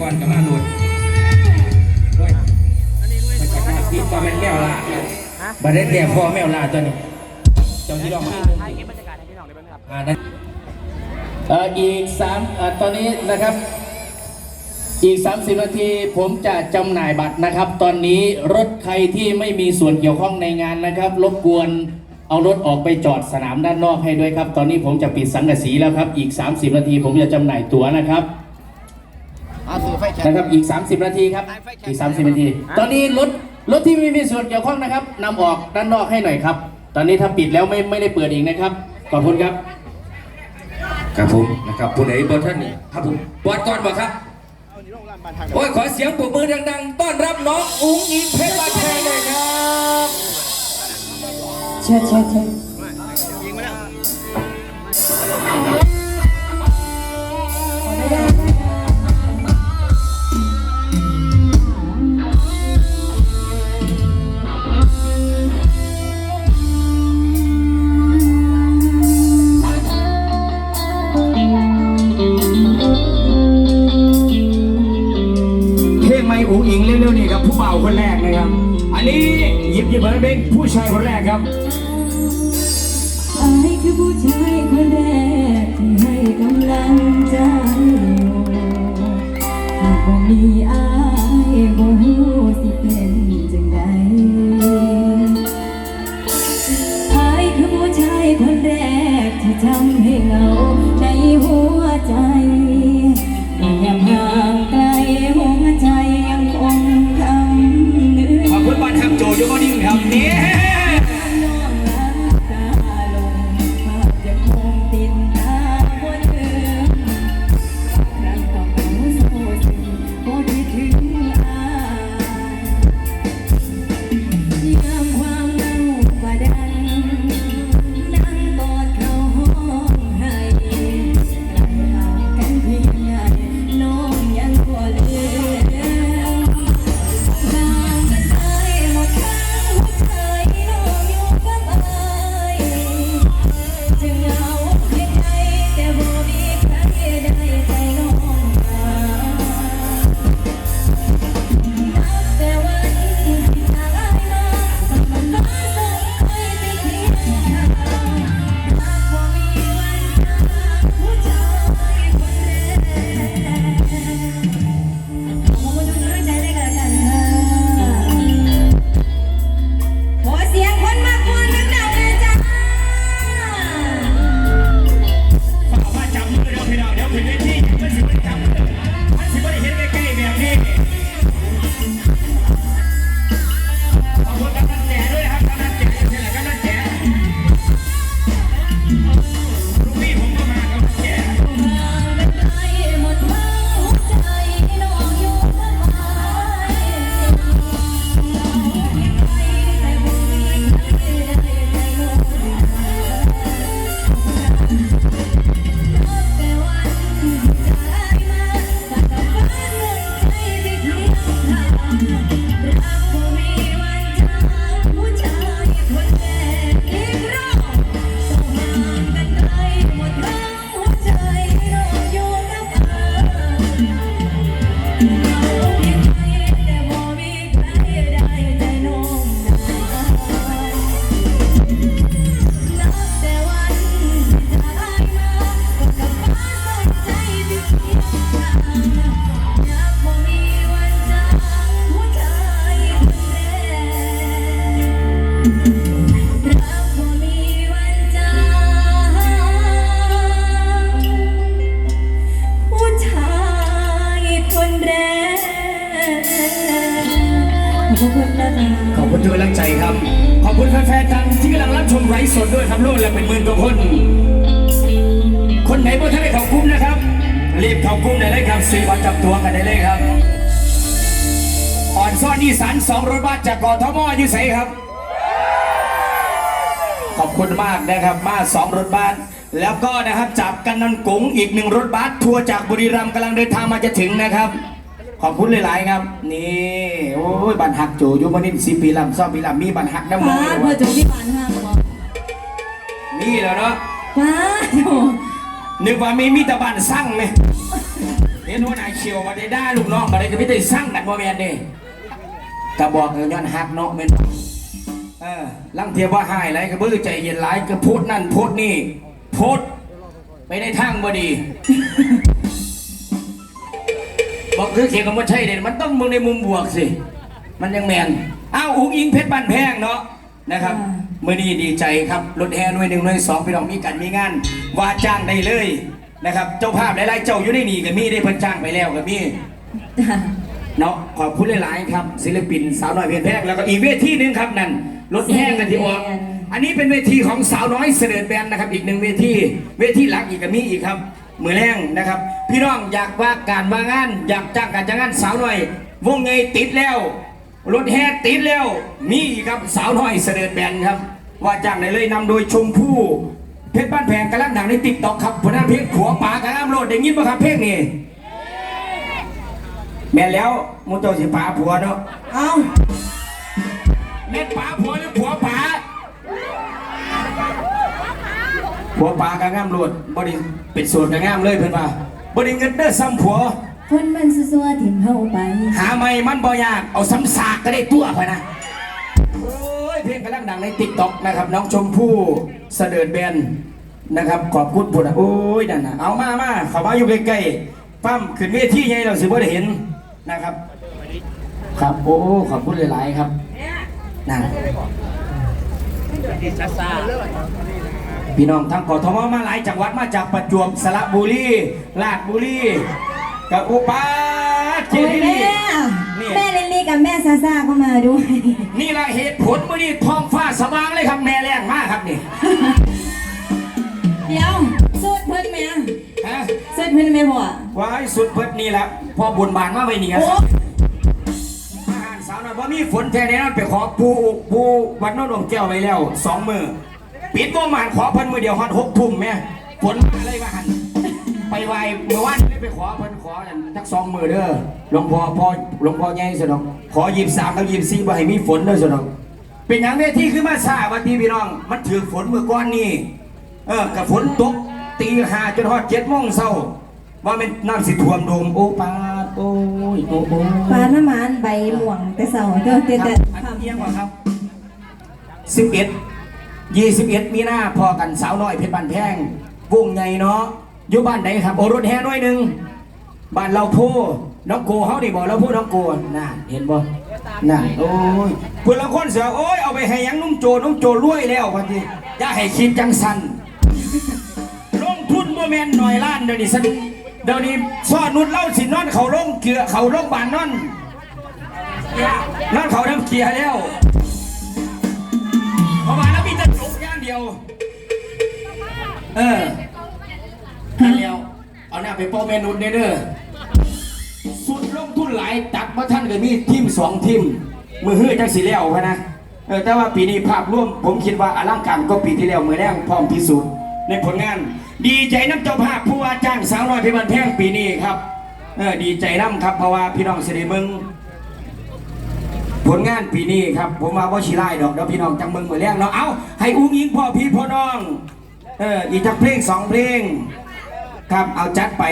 ก่อนกับมาหลุดโอ้ยมันจะมาคิดว่ามันแมวล่าบัดนี้แต่พ่อแมวล่าตัวนี้เจ้าที่ลองมาถ่ายคลิปบรรยากาศให้พี่น้องได้บ้างครับอ่าได้เอ่ออีกสามอ่าตอนนี้นะครับอีก 30 นาทีผมจะจำหน่ายบัตรนะครับ ตอนนี้รถใครที่ไม่มีส่วนเกี่ยวข้องในงานนะครับรบกวนเอารถออกไปจอดสนามด้านนอกให้ด้วยครับ ตอนนี้ผมจะปิดสังกะสีแล้วครับ อีก 30 นาทีผมจะจำหน่ายตั๋วนะครับ นะครับอีก 30 นาทีครับอีก 30 นาที ตอนนี้รถรถที่ไม่มีส่วนเกี่ยวข้องนะครับนำออกด้านนอกให้หน่อยครับ ตอนนี้ถ้าปิดแล้วไม่ไม่ได้เปิดอีกนะครับขอบคุณครับครับผมนะครับผู้ใดบอท่านนี่ครับผมบอดก่อนบ่ครับโอ้ยขอเสียงปรบมือดังๆ ต้อนรับน้องอุ้งอิงเพชรบ้านแพงเลยครับเชิญเชิญเชิญ ครับอายคือผู้ชายคนแรกที่ให้กำลังใจหากว่ามีี่เห็นใกล้ๆแบบนี้ ขอบคุณนะคะขอบคุณทุกกำลังใจครับ ขอบคุณแฟนๆทางที่กำลังรับชมไลฟ์สดด้วยครับโลดและเป็นหมื่นกว่าคน คนไหนบ่ท่านได้เข้ากลุ้มนะครับ รีบเข้ากลุ้มได้เลยครับซื้อบัตรจับตัวกันได้เลยครับ อ่อนซ่อนนี่สันสองรถบัสจากกอทมอยู่ใสครับ ขอบคุณมากนะครับ มาสองรถบัสแล้วก็นะครับจากกันนันกงอีกหนึ่งรถบัสทัวร์จากบุรีรัมย์กำลังเดินทางมาจะถึงนะครับ ขอบคุณหลาย ๆ ครับ นี่โอ้ยบันหักโจอยุมานินสิปีลำซ่อมปีลำมีบันหักน้ำมันป้าเพื่อโจพี่ปานห้างบอกนี่แล้วเนาะป้าโจนึกว่ามีมีแตะบันสั่งไหมเห็นหัวหน้าเขียวมาได้ด่าลูกน้องมาได้ก็ไม่ได้สร้างกันบ่แม่นเด้ก็บอกเออย้อนหักเนาะแม่นบ่เออ ลังเทียบว่าหายไรก็บื้อใจเย็นหลายก็พูดนั่นพูดนี่พูดไปในทางบ่ดี บอกคือเขียนกับว่าใช่เด่นมันต้องมึงในมุมบวกสิ มันยังแมนอ้าวอุ้งอิงเพชรบ้านแพงเนาะนะครับอ่ามื่อนี้ดีใจครับรถแห่หน่วยหนึ่งหน่วยสองพี่น้องมีกันมีงานว่าจ้างได้เลยนะครับ เจ้าภาพหลายๆเจ้าอยู่ในนี่ก็มีได้เพิ่นจ้างไปแล้วก็มีจ้ะเนาะขอบคุณหลายๆครับ ศิลปินสาวน้อยเพชรแพงแล้วก็อีกเวทีหนึงครับนั่น รถแห่กันที่ออกอันนี้เป็นเวทีของสาวน้อยเสด็จแบนนะครับ อีกหนึ่งเวทีเวทีหลักอีกก็มีอีกครับ มือแรงนะครับ พี่น้องอยากว่าการว่างาน อยากจ้างการจ้างงานสาวน้อย วงไงติดแล้ว รถแห่ติดแล้ว มีอีกครับสาวน้อยเสด็จแบนครับ ว่าจ้างได้เลยนำโดยชมพู่เพชรบ้านแพงกำลังดังในติ๊กต็อกครับผลงานเพลงผัวป่ากำลังโหลดได้ยินป่ะครับเพลงนี้แม่นแล้วมูเจ้าสิป๋าผัวเนาะเอ้า แม่นป๋าผัวหรือผัวป๋าผัวป๋ากะงามโลดบ่ได้เป็นโสดกะงามเลยเพิ่นว่าบ่ได้เงินเด้อซ้ำผัว คนมันซัวๆถิ่มเฮาไป หาไม่มันบ่ยากเอาซ้ำสากก็ได้ตัวพะนะโอ้ยเพลงกำลังดังใน TikTok นะครับ น้องชมพู่เสดิร์ดแบนนะครับขอบคุณพุ่นน่ะโอ้ยนั่นน่ะเอามามาเข้ามาอยู่ใกล้ๆปั้มขึ้นเวทีใหญ่เราสิบ่ได้เห็นนะครับ ครับโอ้ขอบคุณหลาย ๆ ครับ นั่นซาซาพี่น้องทั้งกทมมาหลายจังหวัดมาจากประจวบสระบุรีราชบุรีกับอุปาเจโอ้ยดีแม่นี่แม่ลิลลี่กับแม่ซาซาก็มาด้วยนี่แหละเหตุผลมื่อนี้ท้องฟ้าสว่างเลยครับแม่แรงมากครับนี่เดี๋ยวสุดเพิ่นแม่ฮะสุดเพิ่นแม่บ่ว้ายสุดเพิดนี่แหละพอบุญบานมาไว้นี่ครับโอ้อาันว่ามีฝนแท้แน่นอนไปขอปูปูวัดโนนดวงแก้วไว้แล้วสองมือปิดวงมานขอเพิ่นมือเดียวฮอดหกทุ่มแม่ฝนมาเลยมาหันไปไหวเมื่อวานได้ไปขอเพิ่นขอนั่นทักสองมือเด้อหลวงพ่อพ่อหลวงพ่อใหญ่สนองขอยิบสามกับยิบสี่บ่ให้มีฝนเด้อสนองเป็นอย่างเวทีคือมาซาวันที่พี่น้อง มันถือฝนเมื่อก่อนนี่เออกับฝนตกตีห้าจนฮอดเจ็ดโมงเช้าว่ามันน้ำสิท่วมโดมโอปา โอ้ยโอ้โอ้ยปลาน้ำมันใบม่วงแต่เสาเด้อแต่คแต่รับอันเอียงกว่าครับสิบเอ็ดยี่สิบเอ็ดมีนาพอกันสาวน้อยเพชรบ้านแพงวงใหญ่เนาะอยู่บ้านไหนครับ โอรถแห่หน้อยหนึ่งบ้านเราโพน้องโกเขาดิบอกเราพูดน้องโกน่ะเห็นบ่น่ะโอ้ยเพื่อนละคนเสือโอ้ยเอาไปให้หยังนุ่มโจนุ่มโจรวยแล้วพันทีอย่าให้คิดจังสันลงทุนโมเมนหน่อยล้านเดี๋ยวนี้สัน เดี๋ยวนี้ซ่อนนุดเล่าสินอนเขาลงเกลือเขาลงบานนอนนั่นเขาทำเกียร์แล้วพอมาแล้วมีแต่จุกอย่างเดียว เออนั่นแล้วเอาหน้าไปโปรเมนุดเด้อสุดลงทุนหลายจัดว่าท่านก็มีทีมสองทีมมือฮื้อจังสีแล้วพะนะเออแต่ว่าปีนี้ภาพร่วมผมคิดว่าอลังการก็ปีที่แล้วมือแรกพร้อมที่สุดในผลงาน ดีใจน้ำเจ้าภาพผู้ว่าจ้างสาวน้อยเพิบันแพงปีนี้ครับเออดีใจน้ำครับเพราะว่าพี่น้องเสได็เมืองผลงานปีนี้ครับ ผมมาว่าชิไล่ดอกเดี๋ยวพี่น้องจังเมืองมือนแรกเนาะเอาให้อุ้งยิงพ่อพี่พ่อน้องเอออีกจักเพลงสองเพลง ครับเอาจัดไป